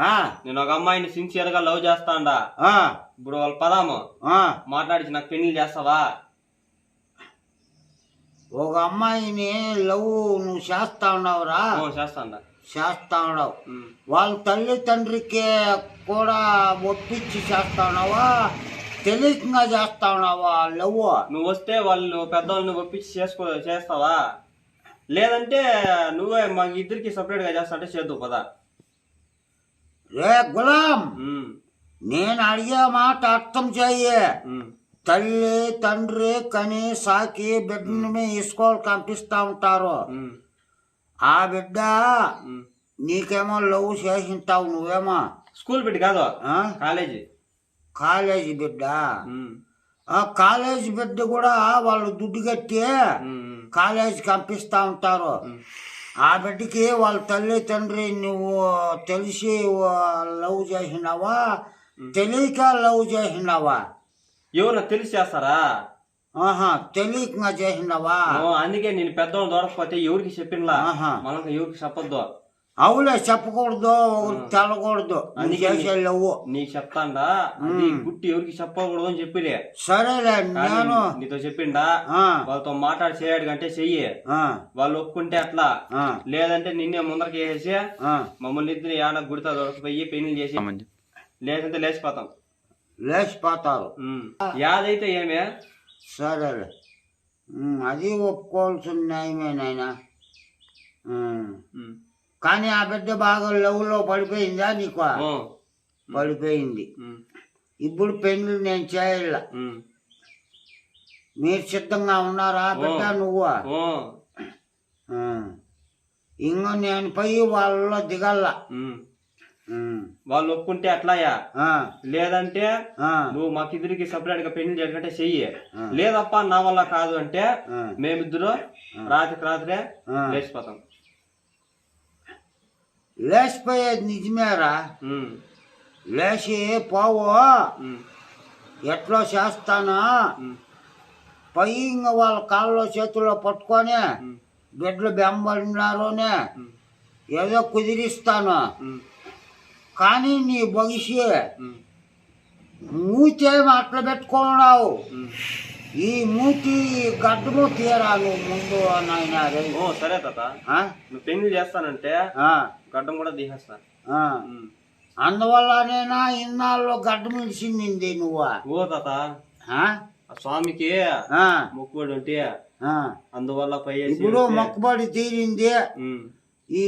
ఆ, నేను ఒక అమ్మాయిని సిన్సియర్గా లవ్ చేస్తాండా ఇప్పుడు వాళ్ళ పదాము. మాట్లాడించి నాకు పెళ్ళి చేస్తావా? ఒక అమ్మాయిని లవ్ నువ్వు చేస్తా ఉన్నావురా ఓ, చేస్తాండా. చేస్తా ఉన్నావు. వాళ్ళ తల్లి తండ్రికి కూడా ఒప్పించి చేస్తా ఉన్నావా తెలియకుండా చేస్తా ఉన్నావా లవ్ నువ్వు వస్తే వాళ్ళు పెద్దవాళ్ళని ఒప్పించి చేసుకో చేస్తావా? లేదంటే నువ్వే మా ఇద్దరికి సపరేట్గా చేస్తా అంటే చేద్దు పదా? రే గులాం నేను అడిగే మాట అర్థం చెయ్యి ఉమ్, తల్లి తండ్రి కని సాకి బిడ్డని ఇసుకోవాలి పంపిస్తా ఉంటారు. ఆ బిడ్డ. నీకేమో లవ్ చేసింటావు నువ్వేమో. స్కూల్ బిడ్డ కాదు? కాలేజీ. కాలేజీ బిడ్డ. ఆ కాలేజీ బిడ్డ కూడా వాళ్ళు దుడ్డు కట్టి కాలేజీకి పంపిస్తా ఉంటారు. ఆ బిడ్డకి వాళ్ళ తల్లి తండ్రి నువ్వు తెలిసి లవ్ చేసినావా? తెలియక లవ్ చేసినావా? ఎవరు నాకు తెలిసి చేస్తారా? ఆహా తెలియక చేసినావా? అందుకే నేను పెద్దవాళ్ళు దొరకపోతే ఎవరికి చెప్పిండ్లా ఆహా. మనకు ఎవరికి చెప్పొద్దు. అవులే చెప్పకూడదు తెలకూడదు. నువ్వు అందుకే చేసే లవ్. నీకు చెప్తాండా అది గుట్టి ఎవరికి చెప్పకూడదు అని చెప్పిలే. సరేలే నేను నీతో చెప్పిండా? వాళ్ళతో మాట్లాడి చేయడు కంటే చెయ్యి. ఆ, వాళ్ళు ఒప్పుకుంటే అట్లా. లేదంటే నిన్నే ముందరకి వేసేసి. మమ్మల్ని ఇద్దరు యాన గుడితో దొరకపోయి పెళ్ళి చేసి లేదంటే లేచిపోతాం. లేచిపోతారు. యాదైతే ఏమే? సరేలే. అది ఒప్పుకోవాల్సిన న్యాయమే నాయనా. కానీ ఆ బిడ్డ బాగా లవ్లో పడిపోయిందా నీకు. పడిపోయింది. ఇప్పుడు పెళ్ళి నేను చేయాల. మీరు సిద్ధంగా ఉన్నారా బిడ్డ నువ్వు. ఇంకో నేను పోయి వాళ్ళలో దిగల్ల. వాళ్ళు ఒప్పుకుంటే అట్లాయా? లేదంటే నువ్వు మాకిద్దరికి సపరేట్గా పెళ్ళి చేయకంటే చెయ్యి. లేదప్పా నా వల్ల కాదు అంటే మేమిద్దరు రాత్రికి రాత్రే. లేచిపోతాం. లేచిపోయేది నిజమేరా. లేచి పోవు. ఎట్లా చేస్తానా. పై ఇంక వాళ్ళ కాళ్ళలో చేతుల్లో పట్టుకొని. బిడ్డలు బెంబడినారునే. ఏదో కుదిరిస్తాను. కానీ నీ భవిష్యత్ ఉమ్. మూతేమి అట్లా పెట్టుకున్నావు. ఈ మూతి గడ్డము తీరా నువ్వు ముందు నాయన. ఓ సరే తాత? నువ్వు పెళ్ళి చేస్తానంటే ఆ, గడ్డం కూడా తీసేస్తా ఆ. ఉమ్. అందువల్లనేనా ఇన్నాళ్ళు గడ్డ మిలిసింది నువ్వు ఓ తాత స్వామికి ఆ, మొక్కుబడి ఉంటే. అందువల్ల పై ఇప్పుడు మొక్కుబడి తీరింది. ఈ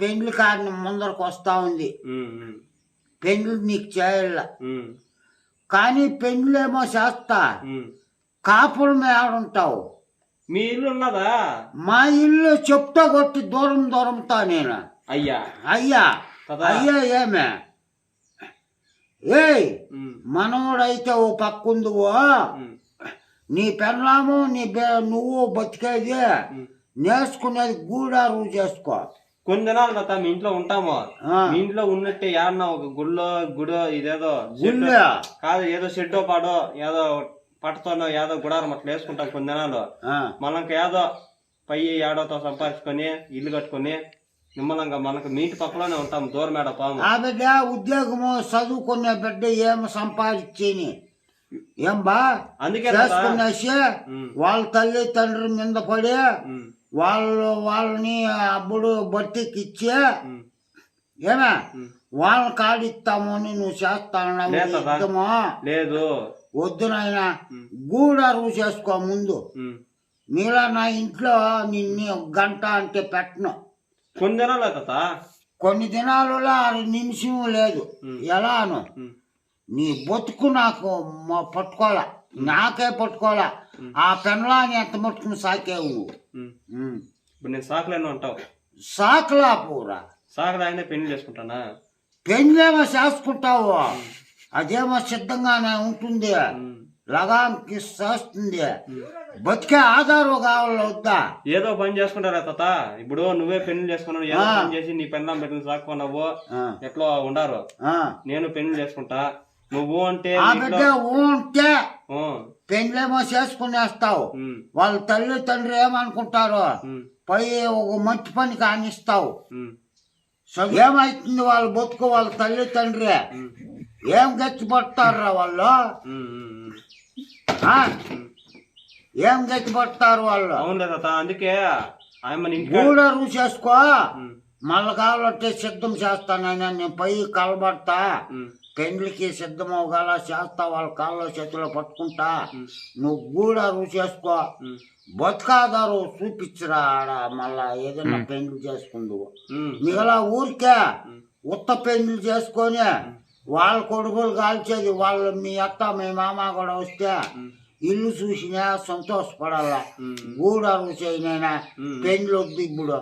పెండ్లి కాడిని ముందరకు వస్తా ఉంది. పెండ్లి నీకు చేయాల. కానీ పెండ్లేమో చేస్తా. కాపురం ఏడుంటావు? మీ ఇల్లు ఉన్నదా మా ఇల్లు చెప్తా కొట్టి దూరం దూరంతా నేను. అయ్యా. అయ్యా? అయ్యా ఏమే? ఏయ్ ఉమ్. మనవడైతే ఓ పక్కుందువో. నీ పెళ్ళాము నీ బె- నువ్వు బతికేది. నేర్చుకునేది గూడారు చేసుకో. కొన్ని దినాలు తాత మీ ఇంట్లో ఉంటాము? మీ ఇంట్లో ఉన్నట్టే యాడన ఒక గుళ్ళో గుడో ఇదేదో గుళ్ళో? కాదు ఏదో షెడ్డో పాడో ఏదో పట్టుతోనో ఏదో గుడారం అట్లా వేసుకుంటాం కొన్ని దినాలు మనకి ఏదో పై ఏడోతో సంపాదించుకొని ఇల్లు కట్టుకొని నిమ్మలంగా మనకు మీ ఇంటి పక్కలోనే ఉంటాం దూరం ఏడ పాము. ఆ బిడ్డ ఉద్యోగము చదువుకునే బిడ్డ ఏం సంపాదించేని? ఏం బా అందుకే చేసుకునేసి వాళ్ళ తల్లి తండ్రి మీద పడి వాళ్ళు వాళ్ళని అప్పుడు బట్టికి ఇచ్చి ఏమే. వాళ్ళని కాడిస్తాము అని నువ్వు చేస్తాను లేదు. వద్దు నాయన. ఉమ్, గూడారు చేసుకో ముందు. మీలా నా ఇంట్లో నిన్ను గంట అంటే పెట్టను. కొన్ని దినాలు తాత కొన్ని దినాలలో అర నిమిషం లేదు. ఎలాను నీ బతుకు నాకు పట్టుకోవాలా? నాకే పట్టుకోవాలా? ఆ పెన్లాని ఎంత మట్టుకుని సాకేవు. ఇప్పుడు నేను సాకులేను అంటావు. సాకులా పూరా? సాకు తాగినే పెళ్ళి చేసుకుంటానా? పెళ్ళేమో చేసుకుంటావు? అదేమో సిద్ధంగానే ఉంటుంది. లగాంకి చేస్తుంది బతికే ఆధారం కావాలి వద్దా? ఏదో పని చేసుకుంటారా తాత? ఇప్పుడు నువ్వే పెళ్ళి చేసుకున్నావు ఏదో. పని చేసి నీ పెళ్ళం పెట్టిన సాకున్నావు ఆ, ఎట్లా ఉండారు. నేను పెళ్ళి చేసుకుంటా. నువ్వు అంటే ఉంటే పెళ్ళేమో చేసుకునేస్తావు. వాళ్ళ తల్లి తండ్రి ఏమనుకుంటారు పై ఒక మంచి పని కానిస్తావు. ఏమైతుంది వాళ్ళు బతుకు వాళ్ళ తల్లి తండ్రి? ఏం గట్టి పడతారా వాళ్ళు? ఏం గట్టి పడతారు వాళ్ళు? అవునులే తాత అందుకే ఆయమ్మని ఇంటికి గూడ రుచేసుకో ఉమ్, మళ్ళీ కావాలంటే సిద్ధం చేస్తానని నేను పై కలబడతా. పెండ్లికి సిద్ధం అవగాల చేస్తా వాళ్ళ కాళ్ళలో చేతిలో పట్టుకుంటా. నువ్వు కూడా రుచేసుకో ఉమ్, బతుకాదారు చూపించరా ఆడ మళ్ళా ఏదైనా పెండ్లి చేసుకుందు ఉమ్, మిగలా ఊరికే. ఉత్త పెండ్లి చేసుకొని వాళ్ళ కొడుకులు కాల్చేది వాళ్ళు మీ అత్త మీ మామ కూడా వస్తే ఇల్లు చూసినా సంతోషపడాలా. గూడాలు చేయనైనా. పెండ్లి వద్దు ఇప్పుడు.